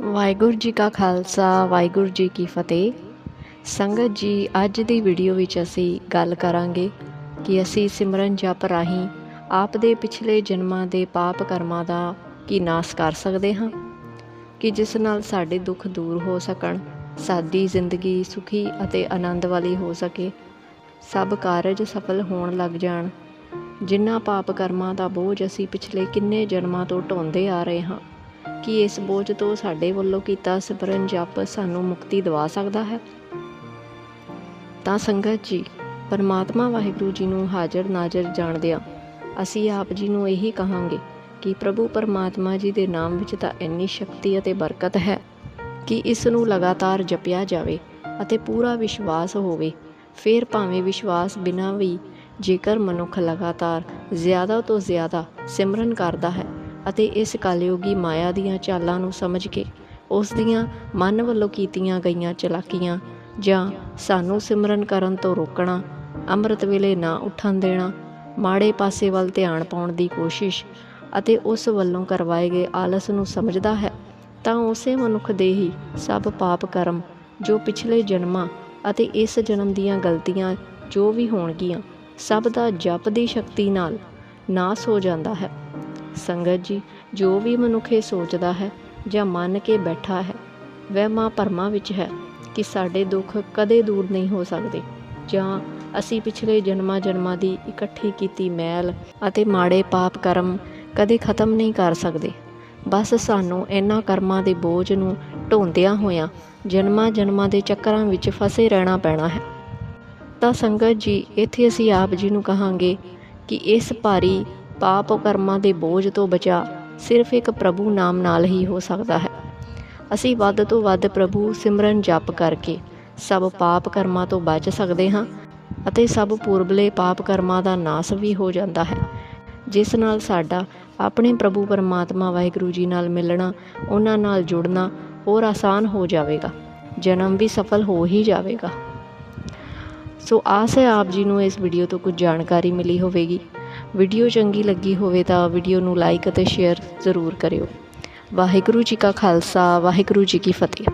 ਵਾਹਿਗੁਰੂ ਜੀ ਕਾ ਖਾਲਸਾ, ਵਾਹਿਗੁਰੂ ਜੀ ਕੀ ਫਤਿਹ। ਸੰਗਤ ਜੀ, ਅੱਜ ਦੀ ਵੀਡੀਓ ਵਿੱਚ ਅਸੀਂ ਗੱਲ ਕਰਾਂਗੇ ਕਿ ਅਸੀਂ ਸਿਮਰਨ ਜਪ ਰਾਹੀਂ ਆਪ ਦੇ ਪਿਛਲੇ ਜਨਮਾਂ ਦੇ ਪਾਪ ਕਰਮਾਂ ਦਾ ਕੀ ਨਾਸ ਕਰ ਸਕਦੇ ਹਾਂ, ਕਿ ਜਿਸ ਨਾਲ ਸਾਡੇ ਦੁੱਖ ਦੂਰ ਹੋ ਸਕਣ, ਸਾਡੀ ਜ਼ਿੰਦਗੀ ਸੁਖੀ ਅਤੇ ਆਨੰਦ ਵਾਲੀ ਹੋ ਸਕੇ, ਸਭ ਕਾਰਜ ਸਫਲ ਹੋਣ ਲੱਗ ਜਾਣ। ਜਿਨ੍ਹਾਂ ਪਾਪ ਕਰਮਾਂ ਦਾ ਬੋਝ ਅਸੀਂ ਪਿਛਲੇ ਕਿੰਨੇ ਜਨਮਾਂ ਤੋਂ ਢੋਂਦੇ ਆ ਰਹੇ ਹਾਂ ਕੀ ਇਸ ਬੋਝ ਤੋਂ ਸਾਡੇ ਵੱਲੋਂ ਕੀਤਾ ਸਿਮਰਨ ਜਪ ਸਾਨੂੰ ਮੁਕਤੀ ਦਿਵਾ ਸਕਦਾ ਹੈ। ਤਾਂ ਸੰਗਤ ਜੀ, ਪਰਮਾਤਮਾ ਵਾਹਿਗੁਰੂ ਜੀ ਨੂੰ ਹਾਜ਼ਰ ਨਾਜ਼ਰ ਜਾਣਦਿਆਂ ਅਸੀਂ ਆਪ ਜੀ ਨੂੰ ਇਹੀ ਕਹਾਂਗੇ ਕਿ ਪ੍ਰਭੂ ਪਰਮਾਤਮਾ ਜੀ ਦੇ ਨਾਮ ਵਿੱਚ ਤਾਂ ਇੰਨੀ ਸ਼ਕਤੀ ਅਤੇ ਬਰਕਤ ਹੈ ਕਿ ਇਸ ਨੂੰ ਲਗਾਤਾਰ ਜਪਿਆ ਜਾਵੇ ਅਤੇ ਪੂਰਾ ਵਿਸ਼ਵਾਸ ਹੋਵੇ। ਫਿਰ ਭਾਵੇਂ ਵਿਸ਼ਵਾਸ ਬਿਨਾਂ ਵੀ ਜੇਕਰ ਮਨੁੱਖ ਲਗਾਤਾਰ ਜ਼ਿਆਦਾ ਤੋਂ ਜ਼ਿਆਦਾ ਸਿਮਰਨ ਕਰਦਾ ਹੈ। ਅਤੇ ਇਸ ਕਲਯੁਗੀ ਮਾਇਆ ਦੀਆਂ ਚਾਲਾਂ ਨੂੰ ਸਮਝ ਕੇ ਉਸ ਦੀਆਂ ਮਨ ਵੱਲੋਂ ਕੀਤੀਆਂ ਗਈਆਂ ਚਲਾਕੀਆਂ ਜਾਂ ਸਾਨੂੰ ਸਿਮਰਨ ਕਰਨ ਤੋਂ ਰੋਕਣਾ, ਅੰਮ੍ਰਿਤ ਵੇਲੇ ਨਾ ਉੱਠਣ ਦੇਣਾ, ਮਾੜੇ ਪਾਸੇ ਵੱਲ ਧਿਆਨ ਪਾਉਣ ਦੀ ਕੋਸ਼ਿਸ਼ ਅਤੇ ਉਸ ਵੱਲੋਂ ਕਰਵਾਏ ਗਏ ਆਲਸ ਨੂੰ ਸਮਝਦਾ ਹੈ, ਤਾਂ ਉਸੇ ਮਨੁੱਖ ਦੇ ਹੀ ਸਭ ਪਾਪ ਕਰਮ ਜੋ ਪਿਛਲੇ ਜਨਮਾਂ ਅਤੇ ਇਸ ਜਨਮ ਦੀਆਂ ਗਲਤੀਆਂ ਜੋ ਵੀ ਹੋਣਗੀਆਂ, ਸਭ ਦਾ ਜਪ ਦੀ ਸ਼ਕਤੀ ਨਾਲ ਨਾਸ ਹੋ ਜਾਂਦਾ ਹੈ। ਸੰਗਤ ਜੀ, ਜੋ ਵੀ ਮਨੁੱਖ ਇਹ ਸੋਚਦਾ ਹੈ ਜਾਂ ਮੰਨ ਕੇ ਬੈਠਾ ਹੈ ਵਹਿਮਾਂ ਭਰਮਾਂ ਵਿੱਚ ਹੈ ਕਿ ਸਾਡੇ ਦੁੱਖ ਕਦੇ ਦੂਰ ਨਹੀਂ ਹੋ ਸਕਦੇ। ਜਾਂ ਅਸੀਂ ਪਿਛਲੇ ਜਨਮਾਂ ਜਨਮਾਂ ਦੀ ਇਕੱਠੀ ਕੀਤੀ ਮੈਲ ਅਤੇ ਮਾੜੇ ਪਾਪ ਕਰਮ ਕਦੇ ਖਤਮ ਨਹੀਂ ਕਰ ਸਕਦੇ। ਬਸ ਸਾਨੂੰ ਇਹਨਾਂ ਕਰਮਾਂ ਦੇ ਬੋਝ ਨੂੰ ਢੋਂਦਿਆਂ ਹੋਇਆਂ ਜਨਮਾਂ ਜਨਮਾਂ ਦੇ ਚੱਕਰਾਂ ਵਿੱਚ ਫਸੇ ਰਹਿਣਾ ਪੈਣਾ ਹੈ। ਤਾਂ ਸੰਗਤ ਜੀ, ਇੱਥੇ ਅਸੀਂ ਆਪ ਜੀ ਨੂੰ ਕਹਾਂਗੇ ਕਿ ਇਸ ਭਾਰੀ ਪਾਪ ਕਰਮਾਂ ਦੇ ਬੋਝ ਤੋਂ ਬਚਾ ਸਿਰਫ ਇੱਕ ਪ੍ਰਭੂ ਨਾਮ ਨਾਲ ਹੀ ਹੋ ਸਕਦਾ ਹੈ। ਅਸੀਂ ਵੱਧ ਤੋਂ ਵੱਧ ਪ੍ਰਭੂ ਸਿਮਰਨ ਜਪ ਕਰਕੇ ਸਭ ਪਾਪ ਕਰਮਾਂ ਤੋਂ ਬਚ ਸਕਦੇ ਹਾਂ ਅਤੇ ਸਭ ਪੂਰਬਲੇ ਪਾਪ ਕਰਮਾਂ ਦਾ ਨਾਸ ਵੀ ਹੋ ਜਾਂਦਾ ਹੈ। ਜਿਸ ਨਾਲ ਸਾਡਾ ਆਪਣੇ ਪ੍ਰਭੂ ਪਰਮਾਤਮਾ ਵਾਹਿਗੁਰੂ ਜੀ ਨਾਲ ਮਿਲਣਾ, ਉਹਨਾਂ ਨਾਲ ਜੁੜਨਾ ਹੋਰ ਆਸਾਨ ਹੋ ਜਾਵੇਗਾ। ਜਨਮ ਵੀ ਸਫਲ ਹੋ ਹੀ ਜਾਵੇਗਾ। ਸੋ ਆਸ ਹੈ ਆਪ ਜੀ ਨੂੰ ਇਸ ਵੀਡੀਓ ਤੋਂ ਕੁਝ ਜਾਣਕਾਰੀ ਮਿਲੀ ਹੋਵੇਗੀ। ਵੀਡੀਓ ਚੰਗੀ ਲੱਗੀ ਹੋਵੇ ਤਾਂ ਵੀਡੀਓ ਨੂੰ ਲਾਈਕ ਅਤੇ ਸ਼ੇਅਰ ਜ਼ਰੂਰ ਕਰਿਓ। ਵਾਹਿਗੁਰੂ ਜੀ ਕਾ ਖਾਲਸਾ, ਵਾਹਿਗੁਰੂ ਜੀ ਕੀ ਫਤਿਹ।